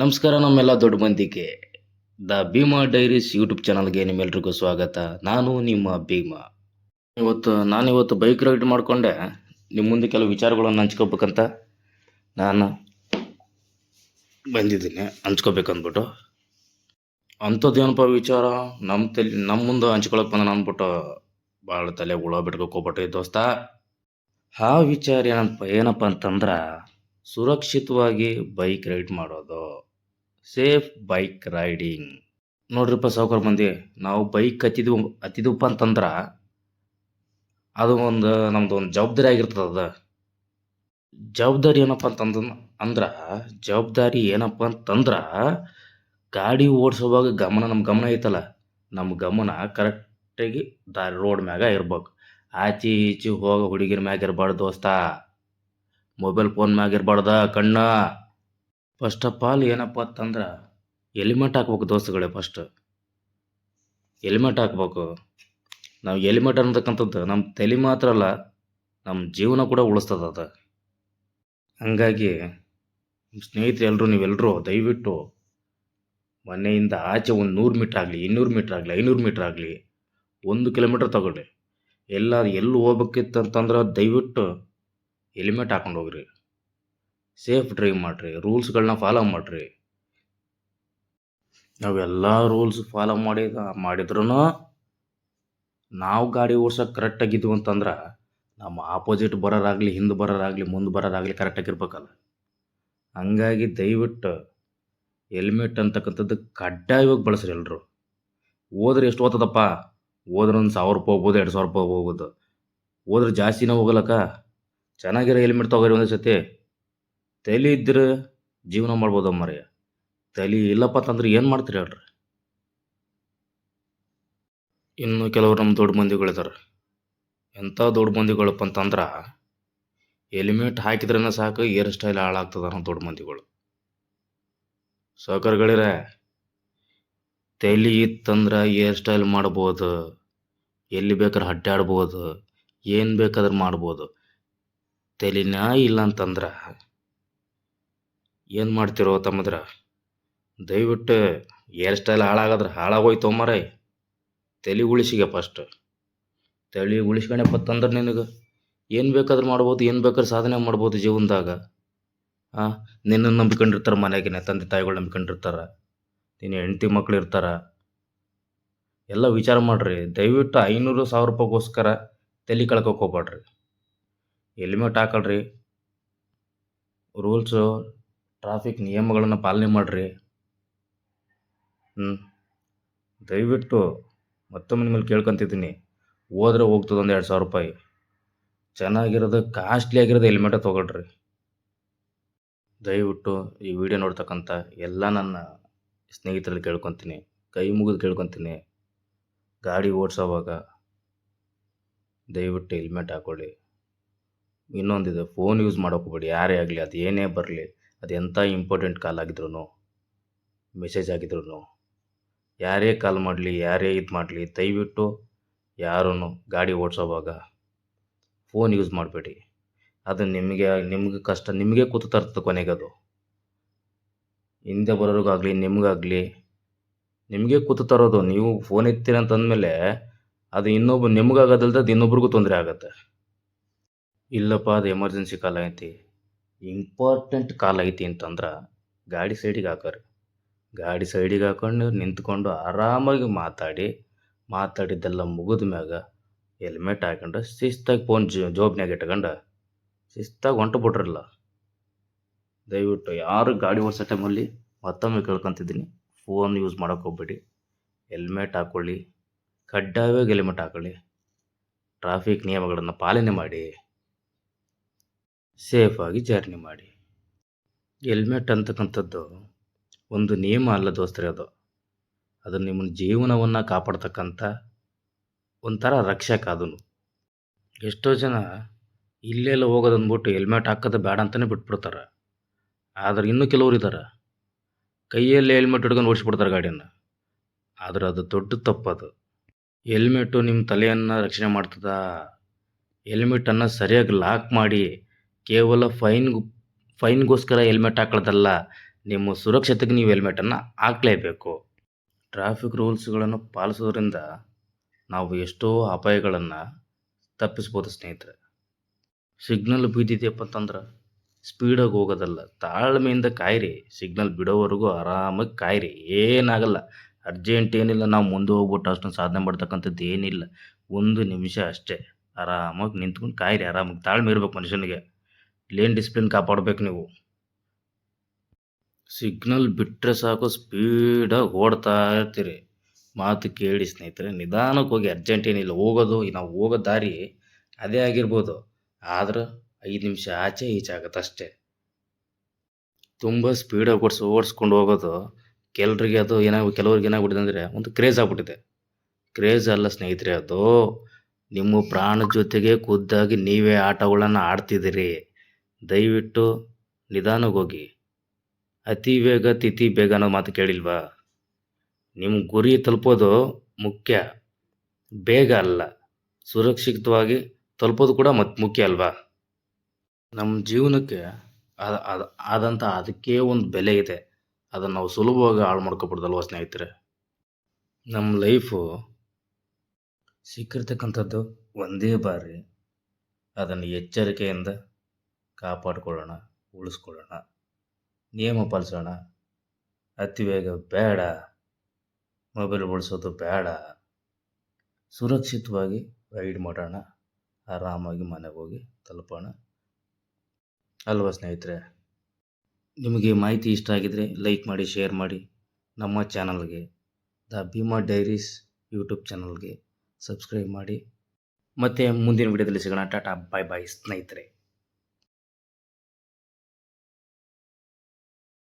ನಮಸ್ಕಾರ, ನಮ್ಮೆಲ್ಲ ದೊಡ್ಡ ಮಂದಿಗೆ. ದ ಭೀಮಾ ಡೈರೀಸ್ ಯೂಟ್ಯೂಬ್ ಚಾನಲ್ಗೆ ನಿಮ್ಮೆಲ್ರಿಗೂ ಸ್ವಾಗತ. ನಾನು ನಿಮ್ಮ ಭೀಮಾ. ಇವತ್ತು ನಾನು ಇವತ್ತು ಬೈಕ್ ರೈಡ್ ಮಾಡಿಕೊಂಡೆ. ನಿಮ್ಮ ಮುಂದೆ ಕೆಲವು ವಿಚಾರಗಳನ್ನು ಹಂಚ್ಕೋಬೇಕಂತ ನಾನು ಬಂದಿದ್ದೀನಿ. ಹಂಚ್ಕೋಬೇಕಂದ್ಬಿಟ್ಟು. ಅಂಥದ್ದೇನಪ್ಪ ವಿಚಾರ? ನಮ್ಮ ತಲೆ ನಮ್ಮ ಮುಂದೆ ಹಂಚ್ಕೊಳಕ್ಕೆ ಬಂದ ಅಂದ್ಬಿಟ್ಟು ಭಾಳ ತಲೆ ಹುಳ ಬಿಟ್ಕೋಬಿಟ್ಟು ದೋಸ್ತ. ಆ ವಿಚಾರ ಏನಪ್ಪ ಏನಪ್ಪ ಅಂತಂದ್ರೆ ಸುರಕ್ಷಿತವಾಗಿ ಬೈಕ್ ರೈಡ್ ಮಾಡೋದು. ಸೇಫ್ ಬೈಕ್ ರೈಡಿಂಗ್ ನೋಡ್ರಿಪ್ಪ ಸಾವುಕಾರ ಮಂದಿ, ನಾವು ಬೈಕ್ ಹತ್ತಿದ್ವು, ಹತ್ತಿದ್ವಪ್ಪ ಅಂತಂದ್ರೆ ಅದು ಒಂದು ನಮ್ದು ಒಂದು ಜವಾಬ್ದಾರಿ ಆಗಿರ್ತದೆ ಅದು. ಜವಾಬ್ದಾರಿ ಏನಪ್ಪ ಅಂತಂದ ಅಂದ್ರೆ ಜವಾಬ್ದಾರಿ ಏನಪ್ಪ ಅಂತಂದ್ರೆ ಗಾಡಿ ಓಡಿಸುವಾಗ ಗಮನ ನಮ್ಮ ಗಮನ ಐತಲ್ಲ ನಮ್ಮ ಗಮನ ಕರೆಕ್ಟಾಗಿ ದಾರಿ ರೋಡ್ ಮ್ಯಾಗ ಇರ್ಬೇಕು. ಆಚೆ ಈಚೆ ಹೋಗೋ ಹುಡುಗಿರ ಮ್ಯಾಗ ಇರಬಾರ್ದು ದೋಸ್ತ ಮೊಬೈಲ್ ಫೋನ್ ಮ್ಯಾಗ ಇರಬಾರ್ದ ಕಣ್ಣ. ಫಸ್ಟ್ ಆಫ್ ಆಲ್ ಏನಪ್ಪ ಅಂತಂದ್ರೆ, ಎಲಿಮೆಂಟ್ ಹಾಕ್ಬೇಕು ದೋಸ್ತುಗಳೇ ಫಸ್ಟ್ ಎಲಿಮೆಂಟ್ ಹಾಕ್ಬೇಕು. ನಾವು ಎಲಿಮೆಂಟ್ ಅನ್ನತಕ್ಕಂಥದ್ದು ನಮ್ಮ ತಲೆ ಮಾತ್ರ ಅಲ್ಲ ನಮ್ಮ ಜೀವನ ಕೂಡ ಉಳಿಸ್ತದ ಅದು. ಹಂಗಾಗಿ ಸ್ನೇಹಿತರು ಎಲ್ಲರೂ ನೀವೆಲ್ಲರೂ ದಯವಿಟ್ಟು ಮನೆಯಿಂದ ಆಚೆ ಒಂದು ನೂರು ಮೀಟ್ರ್ ಆಗಲಿ, ಇನ್ನೂರು ಮೀಟ್ರ್ ಆಗಲಿ, ಐನೂರು ಮೀಟ್ರ್ ಆಗಲಿ, ಒಂದು ಕಿಲೋಮೀಟ್ರ್ ತಗೊಳ್ಳಿ. ಎಲ್ಲ ಎಲ್ಲಿ ಹೋಗ್ಬೇಕಿತ್ತು ಅಂತಂದ್ರೆ ದಯವಿಟ್ಟು ಹೆಲ್ಮೆಟ್ ಹಾಕೊಂಡು ಹೋಗ್ರಿ. ಸೇಫ್ ಡ್ರೈವ್ ಮಾಡಿರಿ ರೂಲ್ಸ್ಗಳನ್ನ ಫಾಲೋ ಮಾಡಿರಿ. ನಾವೆಲ್ಲ ರೂಲ್ಸ್ ಫಾಲೋ ಮಾಡಿ ಮಾಡಿದ್ರೂ ನಾವು ಗಾಡಿ ಓಡ್ಸೋಕೆ ಕರೆಕ್ಟಾಗಿದ್ವು ಅಂತಂದ್ರೆ ನಮ್ಮ ಆಪೋಸಿಟ್ ಬರೋರಾಗಲಿ, ಹಿಂದೆ ಬರೋರಾಗಲಿ, ಮುಂದೆ ಬರೋರಾಗಲಿ ಕರೆಕ್ಟಾಗಿರ್ಬೇಕಲ್ಲ ಹಂಗಾಗಿ ದಯವಿಟ್ಟು ಹೆಲ್ಮೆಟ್ ಅಂತಕ್ಕಂಥದ್ದು ಕಡ್ಡಾಯವಾಗಿ ಬಳಸ್ರಿ ಎಲ್ಲರೂ ಹೋದ್ರೆ ಎಷ್ಟು ಓದದಪ್ಪ ಹೋದ್ರೆ ಒಂದು ಸಾವಿರ ರೂಪಾಯಿ ಹೋಗ್ಬೋದು, ಎರಡು ಸಾವಿರ ರೂಪಾಯಿ ಹೋಗ್ಬೋದು. ಹೋದ್ರೆ ಜಾಸ್ತಿನೇ ಹೋಗಲಕ್ಕ? ಚೆನ್ನಾಗಿರೋ ಹೆಲ್ಮೆಟ್ ತಗೋರಿ ಒಂದೇ ಸತಿ ತಲೆ ಇದ್ದರೆ ಜೀವನ ಮಾಡ್ಬೋದು ಮರೆಯ ತಲೆ ಇಲ್ಲಪ್ಪ ಅಂತಂದ್ರೆ ಏನು ಮಾಡ್ತೀರಿ ಹೇಳ್ರಿ? ಇನ್ನು ಕೆಲವರು ನಮ್ಮ ದೊಡ್ಡ ಮಂದಿಗಳಿದ್ದಾರೆ ಎಂಥ ದೊಡ್ಡ ಮಂದಿಗಳಪ್ಪ ಅಂತಂದ್ರೆ ಹೆಲ್ಮೆಟ್ ಹಾಕಿದ್ರೇ ಸಾಕು, ಏರ್ ಸ್ಟೈಲ್ ಹಾಳಾಗ್ತದ ನಮ್ಮ ದೊಡ್ಡ ಮಂದಿಗಳು. ಸಹಕಾರಗಳಿರ ತಲೆ ಇತ್ತಂದ್ರೆ ಏರ್ ಸ್ಟೈಲ್ ಮಾಡ್ಬೋದು, ಎಲ್ಲಿ ಬೇಕಾದ್ರೆ ಅಡ್ಡಾಡ್ಬೋದು, ಏನು ಬೇಕಾದ್ರೆ ಮಾಡ್ಬೋದು. ತಲೆನೇ ಇಲ್ಲ ಅಂತಂದ್ರೆ ಏನು ಮಾಡ್ತಿರೋ ತಮ್ಮದ್ರ? ದಯವಿಟ್ಟು ಏರ್ ಸ್ಟೈಲ್ ಹಾಳಾಗದ್ರೆ ಹಾಳಾಗೋಯ್ತು ಮರೈ ತಲೆ ಉಳಿಸಿಗೆ ಫಸ್ಟ್ ತಲೆ ಉಳಿಸ್ಕೊಂಡೆಪ್ಪ ತಂದ್ರೆ ನಿನಗೆ. ಏನು ಬೇಕಾದ್ರೂ ಮಾಡ್ಬೋದು, ಏನು ಬೇಕಾದ್ರೂ ಸಾಧನೆ ಮಾಡ್ಬೋದು ಜೀವನದಾಗ. ಹಾಂ ನಿನ್ನನ್ನು ನಂಬ್ಕೊಂಡಿರ್ತಾರೆ ಮನೆಗಿನ ತಂದೆ ತಾಯಿಗಳು ನಂಬ್ಕೊಂಡಿರ್ತಾರೆ. ನಿನ್ನ ಹೆಂಡತಿ ಮಕ್ಳು ಇರ್ತಾರೆ. ಎಲ್ಲ ವಿಚಾರ ಮಾಡಿರಿ. ದಯವಿಟ್ಟು ಐನೂರು ಸಾವಿರ ರೂಪಾಯಿಗೋಸ್ಕರ ತಲೆ ಕಳ್ಕೊಕ್ ಹೋಗ್ಬೇಡ್ರಿ ಹೆಲ್ಮೆಟ್ ಹಾಕಲ್ರಿ. ರೂಲ್ಸು ಟ್ರಾಫಿಕ್ ನಿಯಮಗಳನ್ನು ಪಾಲನೆ ಮಾಡಿರಿ. ಹ್ಞೂ ದಯವಿಟ್ಟು ಮತ್ತೊಮ್ಮೆ ನಿಮ್ಮಲ್ಲಿ ಕೇಳ್ಕೊತಿದ್ದೀನಿ. ಹೋದ್ರೆ ಹೋಗ್ತದೆ ಒಂದು ಎರಡು ಸಾವಿರ ರೂಪಾಯಿ. ಚೆನ್ನಾಗಿರೋದು ಕಾಸ್ಟ್ಲಿ ಆಗಿರೋದು ಹೆಲ್ಮೆಟೇ ತೊಗೊಳ್ರಿ. ದಯವಿಟ್ಟು ಈ ವಿಡಿಯೋ ನೋಡ್ತಕ್ಕಂಥ ಎಲ್ಲ ನನ್ನ ಸ್ನೇಹಿತರಲ್ಲಿ ಕೇಳ್ಕೊತೀನಿ. ಕೈ ಮುಗಿದು ಕೇಳ್ಕೊತೀನಿ. ಗಾಡಿ ಓಡಿಸೋವಾಗ ದಯವಿಟ್ಟು ಹೆಲ್ಮೆಟ್ ಹಾಕ್ಕೊಳ್ಳಿ ಇನ್ನೊಂದಿದೆ ಫೋನ್ ಯೂಸ್ ಮಾಡೋಕೋಬೇಡಿ ಯಾರೇ ಆಗಲಿ ಅದು ಏನೇ ಬರಲಿ. ಅದು ಎಂಥ ಇಂಪಾರ್ಟೆಂಟ್ ಕಾಲ್ ಆಗಿದ್ರು ಮೆಸೇಜ್ ಆಗಿದ್ರು ಯಾರೇ ಕಾಲ್ ಮಾಡಲಿ, ಯಾರೇ ಇದು ಮಾಡಲಿ, ದಯವಿಟ್ಟು ಯಾರೂ ಗಾಡಿ ಓಡಿಸೋವಾಗ ಫೋನ್ ಯೂಸ್ ಮಾಡಬೇಡಿ. ಅದು ನಿಮಗೆ ನಿಮಗೆ ಕಷ್ಟ, ನಿಮಗೆ ಕೂತು ತರ್ತದೆ ಕೊನೆಗೆ ಅದು. ಹಿಂದೆ ಬರೋರಿಗಾಗಲಿ, ನಿಮಗಾಗಲಿ, ನಿಮಗೆ ಕೂತು ತರೋದು, ನೀವು ಫೋನ್ ಎತ್ತೀರ ಅಂತಂದಮೇಲೆ ಅದು ಇನ್ನೊಬ್ಬ ನಿಮಗಾಗೋದಲ್ದ ಅದು ಇನ್ನೊಬ್ರಿಗೂ ತೊಂದರೆ ಆಗುತ್ತೆ. ಇಲ್ಲಪ್ಪ, ಅದು ಎಮರ್ಜೆನ್ಸಿ ಕಾಲ್ ಐತಿ. ಇಂಪಾರ್ಟೆಂಟ್ ಕಾಲ್ ಐತಿ ಅಂತಂದ್ರೆ ಗಾಡಿ ಸೈಡಿಗೆ ಹಾಕೋರಿ. ಗಾಡಿ ಸೈಡಿಗೆ ಹಾಕೊಂಡು ನಿಂತ್ಕೊಂಡು ಆರಾಮಾಗಿ ಮಾತಾಡಿ, ಮಾತಾಡಿದ್ದೆಲ್ಲ ಮುಗಿದ ಮ್ಯಾಗ ಹೆಲ್ಮೆಟ್ ಹಾಕೊಂಡು ಶಿಸ್ತಾಗಿ ಫೋನ್ ಜೋಬ್ನ್ಯಾಗ ಇಟ್ಕೊಂಡು ಶಿಸ್ತಾಗಿ ಹೊಂಟು ಬಿಟ್ರಲ್ಲ. ದಯವಿಟ್ಟು ಯಾರು ಗಾಡಿ ಓಡಿಸೋ ಟೈಮಲ್ಲಿ ಮತ್ತೊಮ್ಮೆ ಕೇಳ್ಕೊತಿದ್ದೀನಿ. ಫೋನ್ ಯೂಸ್ ಮಾಡೋಕೆ ಹೋಗ್ಬೇಡಿ. ಹೆಲ್ಮೆಟ್ ಹಾಕ್ಕೊಳ್ಳಿ ಕಡ್ಡಾಯವಾಗಿ ಹೆಲ್ಮೆಟ್ ಹಾಕೊಳ್ಳಿ. ಟ್ರಾಫಿಕ್ ನಿಯಮಗಳನ್ನು ಪಾಲನೆ ಮಾಡಿ. ಸೇಫಾಗಿ ಜರ್ನಿ ಮಾಡಿ. ಹೆಲ್ಮೆಟ್ ಅಂತಕ್ಕಂಥದ್ದು ಒಂದು ನಿಯಮ ಅಲ್ಲ ದೋಸ್ತರೇ ಅದು. ಅದು ನಿಮ್ಮ ಜೀವನವನ್ನು ಕಾಪಾಡ್ತಕ್ಕಂಥ ಒಂಥರ ರಕ್ಷಕ ಅದನ್ನು ಎಷ್ಟೋ ಜನ ಇಲ್ಲೆಲ್ಲ ಹೋಗೋದಂದ್ಬಿಟ್ಟು ಹೆಲ್ಮೆಟ್ ಹಾಕೋದು ಬೇಡ ಅಂತಲೇ ಬಿಟ್ಬಿಡ್ತಾರೆ. ಆದ್ರೆ ಇನ್ನೂ ಕೆಲವರು ಇದ್ದಾರೆ ಕೈಯಲ್ಲಿ ಹೆಲ್ಮೆಟ್ ಹಿಡ್ಕೊಂಡು ಓಡಿಸ್ಬಿಡ್ತಾರೆ ಗಾಡಿಯನ್ನು. ಆದ್ರೆ ಅದು ದೊಡ್ಡ ತಪ್ಪದು. ಹೆಲ್ಮೆಟ್ಟು ನಿಮ್ಮ ತಲೆಯನ್ನು ರಕ್ಷಣೆ ಮಾಡ್ತದ. ಹೆಲ್ಮೆಟನ್ನು ಸರಿಯಾಗಿ ಲಾಕ್ ಮಾಡಿ ಕೇವಲ ಫೈನ್ ಫೈನ್ಗೋಸ್ಕರ ಹೆಲ್ಮೆಟ್ ಹಾಕೊಳ್ಳೋದಲ್ಲ ನಿಮ್ಮ ಸುರಕ್ಷತೆಗೆ ನೀವು ಹೆಲ್ಮೆಟನ್ನು ಹಾಕಲೇಬೇಕು. ಟ್ರಾಫಿಕ್ ರೂಲ್ಸ್ಗಳನ್ನು ಪಾಲಿಸೋದ್ರಿಂದ ನಾವು ಎಷ್ಟೋ ಅಪಾಯಗಳನ್ನು ತಪ್ಪಿಸ್ಬೋದು ಸ್ನೇಹಿತರೆ. ಸಿಗ್ನಲ್ ಬಿದ್ದಿದೆಯಪ್ಪ ಅಂತಂದ್ರೆ ಸ್ಪೀಡಾಗಿ ಹೋಗೋದಲ್ಲ, ತಾಳ್ಮೆಯಿಂದ ಕಾಯಿರಿ, ಸಿಗ್ನಲ್ ಬಿಡೋವರೆಗೂ ಆರಾಮಾಗಿ ಕಾಯಿರಿ, ಏನಾಗಲ್ಲ. ಅರ್ಜೆಂಟ್ ಏನಿಲ್ಲ, ನಾವು ಮುಂದೆ ಹೋಗ್ಬಿಟ್ಟು ಅಷ್ಟೊಂದು ಸಾಧನೆ ಮಾಡ್ತಕ್ಕಂಥದ್ದು ಏನಿಲ್ಲ. ಒಂದು ನಿಮಿಷ ಅಷ್ಟೇ, ಆರಾಮಾಗಿ ನಿಂತ್ಕೊಂಡು ಕಾಯಿರಿ, ಆರಾಮಾಗಿ ತಾಳ್ಮೆ ಇರ್ಬೇಕು ಮನುಷ್ಯನಿಗೆ. ಲೇನ್ ಡಿಸ್ಪ್ಲಿನ್ ಕಾಪಾಡ್ಬೇಕು ನೀವು? ಸಿಗ್ನಲ್ ಬಿಟ್ಟರೆ ಸಾಕು ಸ್ಪೀಡಾಗಿ ಓಡ್ತಾ ಇರ್ತೀರಿ. ಮಾತು ಕೇಳಿ ಸ್ನೇಹಿತರೆ ನಿಧಾನಕ್ಕೆ ಹೋಗಿ ಅರ್ಜೆಂಟ್ ಏನಿಲ್ಲ, ಹೋಗೋದು ನಾವು ಹೋಗೋ ದಾರಿ ಅದೇ ಆಗಿರ್ಬೋದು. ಆದ್ರೆ ಐದು ನಿಮಿಷ ಆಚೆ ಈಚೆ ಆಗತ್ತೆ ಅಷ್ಟೇ. ತುಂಬ ಸ್ಪೀಡಾಗಿ ಓಡಿಸ್, ಓಡಿಸ್ಕೊಂಡು ಹೋಗೋದು, ಕೆಲರಿಗೆ ಅದು ಏನಾಗ, ಕೆಲವ್ರಿಗೆ ಏನಾಗ್ಬಿಟ್ಟಿದೆ ಅಂದರೆ ಒಂದು ಕ್ರೇಜ್ ಆಗ್ಬಿಟ್ಟಿದೆ. ಕ್ರೇಜ್ ಅಲ್ಲ ಸ್ನೇಹಿತರೆ ಅದು. ನಿಮ್ಮ ಪ್ರಾಣ ಜೊತೆಗೆ ಖುದ್ದಾಗಿ ನೀವೇ ಆಟಗಳನ್ನು ಆಡ್ತಿದ್ದೀರಿ. ದಯವಿಟ್ಟು ನಿಧಾನಕ್ಕೆ ಹೋಗಿ ಅತಿ ವೇಗ ತಿಥಿ ಬೇಗ ಅನ್ನೋ ಮಾತು ಕೇಳಿಲ್ವಾ? ನಿಮ್ಮ ಗುರಿ ತಲುಪೋದು ಮುಖ್ಯ. ಬೇಗ ಅಲ್ಲ, ಸುರಕ್ಷಿತವಾಗಿ ತಲುಪೋದು ಕೂಡ ಮತ್ ಮುಖ್ಯ ಅಲ್ವಾ? ನಮ್ಮ ಜೀವನಕ್ಕೆ ಅದ- ಆದಂಥ ಅದಕ್ಕೆ ಒಂದು ಬೆಲೆ ಇದೆ. ಅದನ್ನು ನಾವು ಸುಲಭವಾಗಿ ಹಾಳು ಮಾಡ್ಕೊಬಿಡ್ದಲ್ವ ಸ್ನೇಹಿತರೆ? ನಮ್ಮ ಲೈಫು ಸಿಕ್ಕಿರ್ತಕ್ಕಂಥದ್ದು ಒಂದೇ ಬಾರಿ. ಅದನ್ನು ಎಚ್ಚರಿಕೆಯಿಂದ ಕಾಪಾಡಿಕೊಳ್ಳೋಣ, ಉಳಿಸ್ಕೊಳ್ಳೋಣ, ನಿಯಮ ಪಾಲಿಸೋಣ. ಅತಿ ವೇಗ ಬೇಡ, ಮೊಬೈಲ್ ಬಳಸೋದು ಬೇಡ. ಸುರಕ್ಷಿತವಾಗಿ ರೈಡ್ ಮಾಡೋಣ, ಆರಾಮಾಗಿ ಮನೆಗೆ ಹೋಗಿ ತಲುಪೋಣ. ಅಲ್ವಾ ಸ್ನೇಹಿತರೆ? ನಿಮಗೆ ಮಾಹಿತಿ ಇಷ್ಟ ಆಗಿದರೆ ಲೈಕ್ ಮಾಡಿ, ಶೇರ್ ಮಾಡಿ ನಮ್ಮ ಚಾನಲ್ಗೆ, ದ ಭೀಮಾ ಡೈರೀಸ್ ಯೂಟ್ಯೂಬ್ ಚಾನಲ್ಗೆ ಸಬ್ಸ್ಕ್ರೈಬ್ ಮಾಡಿ. ಮತ್ತು ಮುಂದಿನ ವಿಡಿಯೋದಲ್ಲಿ ಸಿಗೋಣ. ಟಾಟಾ, ಬಾಯ್ ಬಾಯ್ ಸ್ನೇಹಿತರೆ.